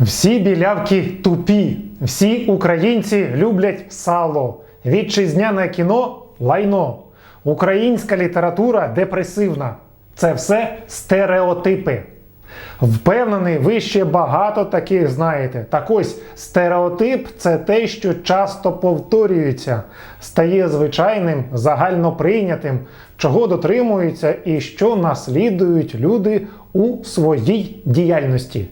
Всі білявки тупі, всі українці люблять сало, вітчизняне кіно лайно, українська література депресивна. Це все стереотипи. Впевнений, ви ще багато таких знаєте. Так ось стереотип це те, що часто повторюється, стає звичайним, загальноприйнятим, чого дотримуються і що наслідують люди у своїй діяльності.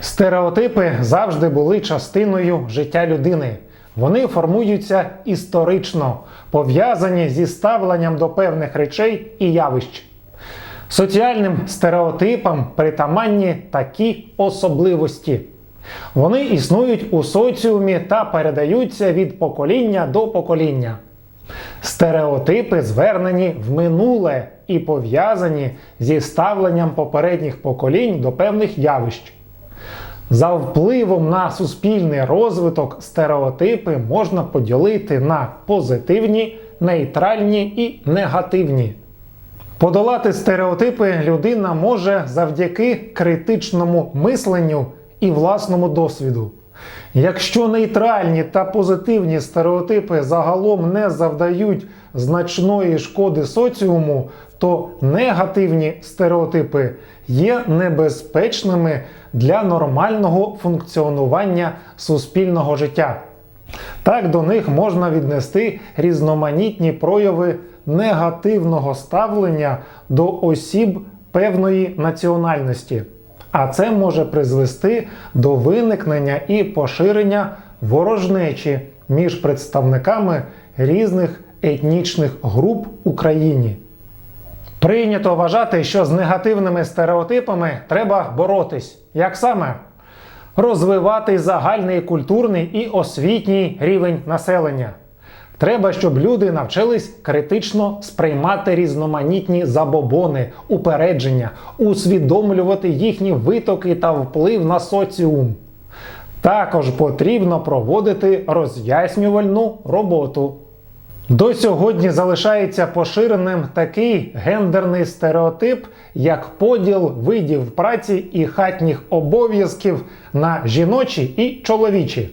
Стереотипи завжди були частиною життя людини. Вони формуються історично, пов'язані зі ставленням до певних речей і явищ. Соціальним стереотипам притаманні такі особливості. Вони існують у соціумі та передаються від покоління до покоління. Стереотипи звернені в минуле і пов'язані зі ставленням попередніх поколінь до певних явищ. За впливом на суспільний розвиток стереотипи можна поділити на позитивні, нейтральні і негативні. Подолати стереотипи людина може завдяки критичному мисленню і власному досвіду. Якщо нейтральні та позитивні стереотипи загалом не завдають значної шкоди соціуму, то негативні стереотипи є небезпечними для нормального функціонування суспільного життя. Так до них можна віднести різноманітні прояви негативного ставлення до осіб певної національності. А це може призвести до виникнення і поширення ворожнечі між представниками різних етнічних груп Україні. Прийнято вважати, що з негативними стереотипами треба боротись. Як саме? Розвивати загальний культурний і освітній рівень населення. Треба, щоб люди навчились критично сприймати різноманітні забобони, упередження, усвідомлювати їхні витоки та вплив на соціум. Також потрібно проводити роз'яснювальну роботу. До сьогодні залишається поширеним такий гендерний стереотип, як поділ видів праці і хатніх обов'язків на жіночі і чоловічі.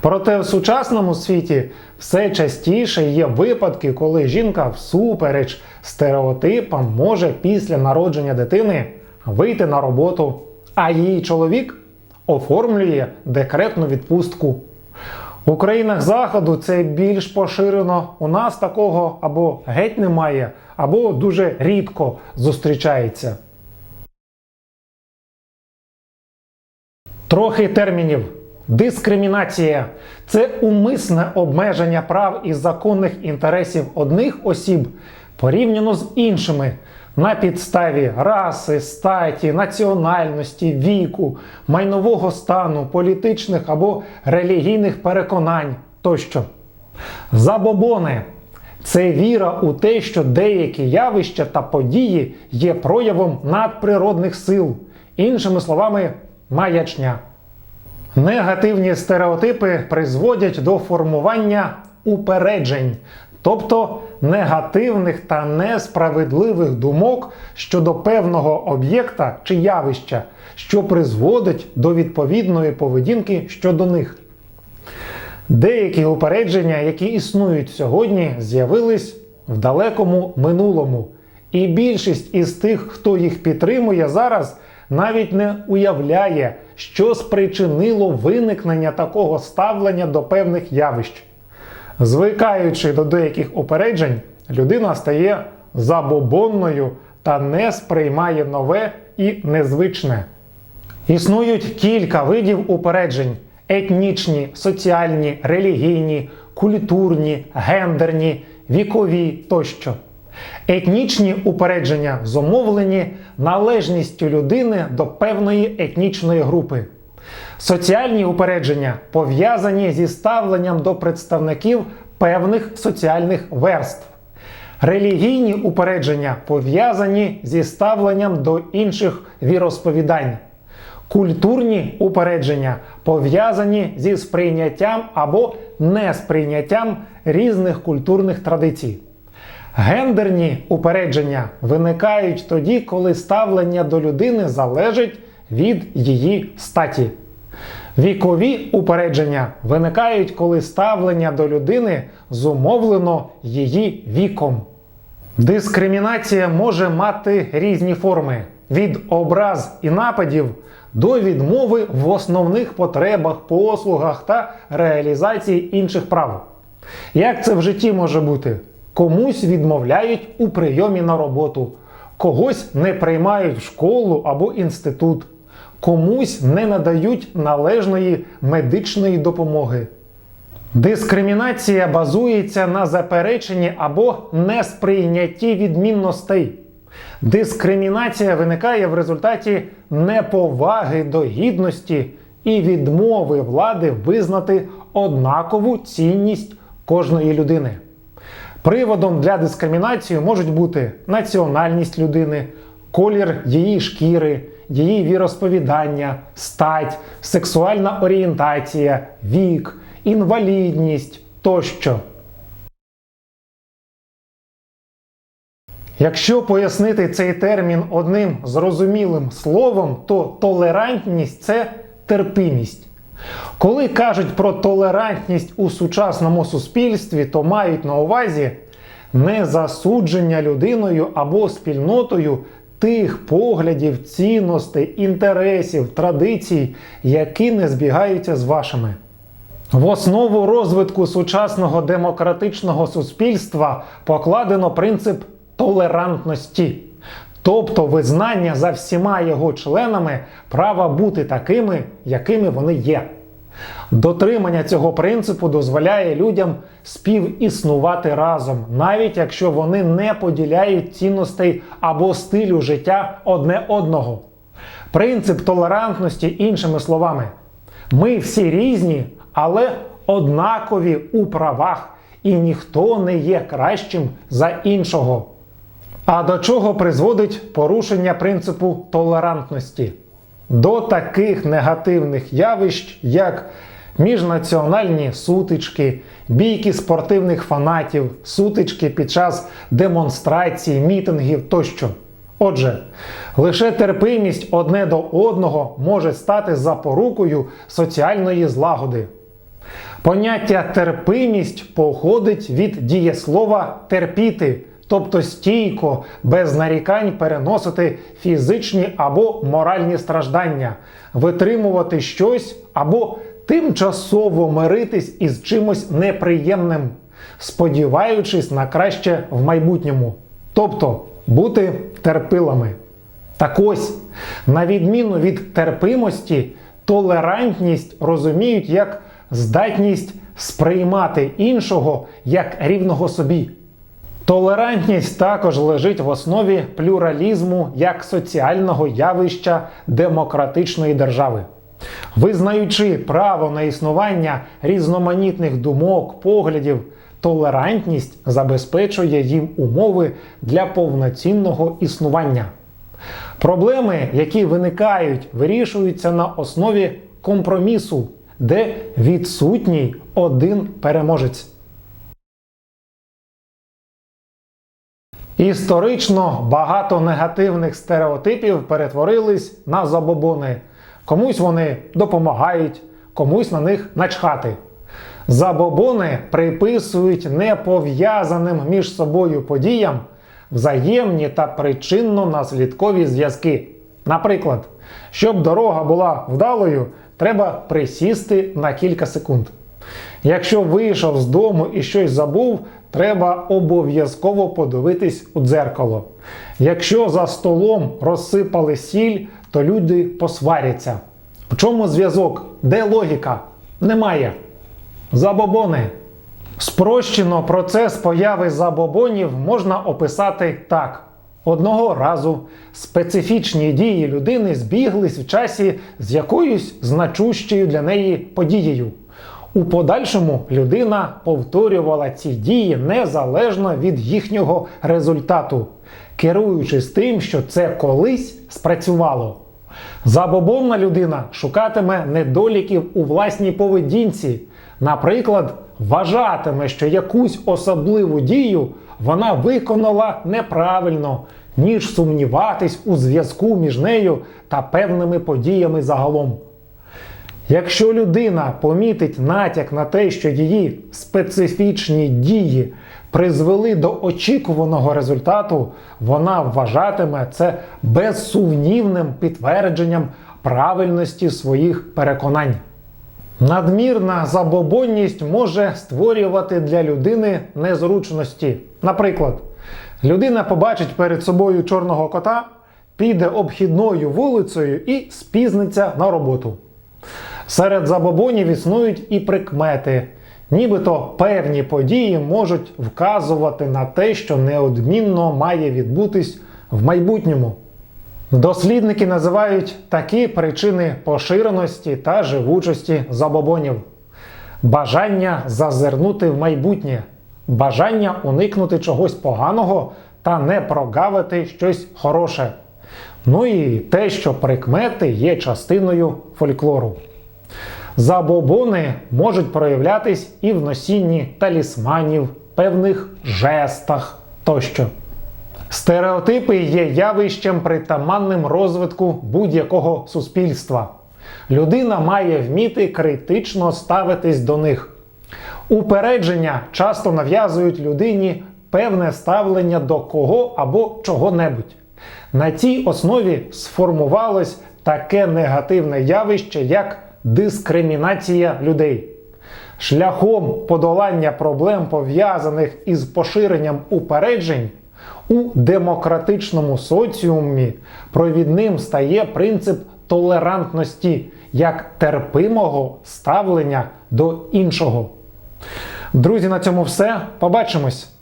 Проте в сучасному світі все частіше є випадки, коли жінка всупереч стереотипам може після народження дитини вийти на роботу, а її чоловік оформлює декретну відпустку. У країнах Заходу це більш поширено. У нас такого або геть немає, або дуже рідко зустрічається. Трохи термінів. Дискримінація це умисне обмеження прав і законних інтересів одних осіб порівняно з іншими на підставі раси, статі, національності, віку, майнового стану, політичних або релігійних переконань тощо. Забобони це віра у те, що деякі явища та події є проявом надприродних сил, іншими словами, маячня. Негативні стереотипи призводять до формування упереджень, тобто негативних та несправедливих думок щодо певного об'єкта чи явища, що призводить до відповідної поведінки щодо них. Деякі упередження, які існують сьогодні, з'явились в далекому минулому, і більшість із тих, хто їх підтримує зараз, навіть не уявляє, що спричинило виникнення такого ставлення до певних явищ. Звикаючи до деяких упереджень, людина стає забобонною та не сприймає нове і незвичне. Існують кілька видів упереджень: етнічні, соціальні, релігійні, культурні, гендерні, вікові тощо. Етнічні упередження зумовлені належністю людини до певної етнічної групи. Соціальні упередження пов'язані зі ставленням до представників певних соціальних верств. Релігійні упередження пов'язані зі ставленням до інших віросповідань. Культурні упередження пов'язані зі сприйняттям або несприйняттям різних культурних традицій. Гендерні упередження виникають тоді, коли ставлення до людини залежить від її статі. Вікові упередження виникають, коли ставлення до людини зумовлено її віком. Дискримінація може мати різні форми від образ і нападів до відмови в основних потребах, послугах та реалізації інших прав. Як це в житті може бути? Комусь відмовляють у прийомі на роботу, когось не приймають в школу або інститут, комусь не надають належної медичної допомоги. Дискримінація базується на запереченні або несприйнятті відмінностей. Дискримінація виникає в результаті неповаги до гідності і відмови влади визнати однакову цінність кожної людини. Приводом для дискримінації можуть бути національність людини, колір її шкіри, її віросповідання, стать, сексуальна орієнтація, вік, інвалідність тощо. Якщо пояснити цей термін одним зрозумілим словом, то толерантність це терпимість. Коли кажуть про толерантність у сучасному суспільстві, то мають на увазі не засудження людиною або спільнотою тих поглядів, цінностей, інтересів, традицій, які не збігаються з вашими. В основу розвитку сучасного демократичного суспільства покладено принцип толерантності, тобто визнання за всіма його членами права бути такими, якими вони є. Дотримання цього принципу дозволяє людям співіснувати разом, навіть якщо вони не поділяють цінностей або стилю життя одне одного. Принцип толерантності, іншими словами, ми всі різні, але однакові у правах, і ніхто не є кращим за іншого. А до чого призводить порушення принципу толерантності? До таких негативних явищ, як міжнаціональні сутички, бійки спортивних фанатів, сутички під час демонстрацій, мітингів тощо. Отже, лише терпимість одне до одного може стати запорукою соціальної злагоди. Поняття терпимість походить від дієслова терпіти, тобто стійко, без нарікань переносити фізичні або моральні страждання, витримувати щось або тимчасово миритись із чимось неприємним, сподіваючись на краще в майбутньому, тобто бути терпилами. Так ось, на відміну від терпимості, толерантність розуміють як здатність сприймати іншого як рівного собі. Толерантність також лежить в основі плюралізму як соціального явища демократичної держави. Визнаючи право на існування різноманітних думок, поглядів, толерантність забезпечує їм умови для повноцінного існування. Проблеми, які виникають, вирішуються на основі компромісу, де відсутній один переможець. Історично багато негативних стереотипів перетворились на забобони. Комусь вони допомагають, комусь на них начхати. Забобони приписують непов'язаним між собою подіям взаємні та причинно-наслідкові зв'язки. Наприклад, щоб дорога була вдалою, треба присісти на кілька секунд. Якщо вийшов з дому і щось забув, треба обов'язково подивитись у дзеркало. Якщо за столом розсипали сіль, то люди посваряться. В чому зв'язок? Де логіка? Немає. Забобони. Спрощено процес появи забобонів можна описати так. Одного разу специфічні дії людини збіглись в часі з якоюсь значущою для неї подією. У подальшому людина повторювала ці дії незалежно від їхнього результату, керуючись тим, що це колись спрацювало. Забобовна людина шукатиме недоліків у власній поведінці, наприклад, вважатиме, що якусь особливу дію вона виконала неправильно, ніж сумніватись у зв'язку між нею та певними подіями загалом. Якщо людина помітить натяк на те, що її специфічні дії призвели до очікуваного результату, вона вважатиме це безсумнівним підтвердженням правильності своїх переконань. Надмірна забобонність може створювати для людини незручності. Наприклад, людина побачить перед собою чорного кота, піде обхідною вулицею і спізниться на роботу. Серед забобонів існують і прикмети, нібито певні події можуть вказувати на те, що неодмінно має відбутись в майбутньому. Дослідники називають такі причини поширеності та живучості забобонів: бажання зазирнути в майбутнє, бажання уникнути чогось поганого та не прогавити щось хороше. Ну і те, що прикмети є частиною фольклору. Забобони можуть проявлятись і в носінні талісманів, певних жестах тощо. Стереотипи є явищем притаманним розвитку будь-якого суспільства. Людина має вміти критично ставитись до них. Упередження часто нав'язують людині певне ставлення до кого або чого-небудь. На цій основі сформувалось таке негативне явище, як дискримінація людей. Шляхом подолання проблем, пов'язаних із поширенням упереджень, у демократичному соціумі провідним стає принцип толерантності як терпимого ставлення до іншого. Друзі, на цьому все. Побачимось!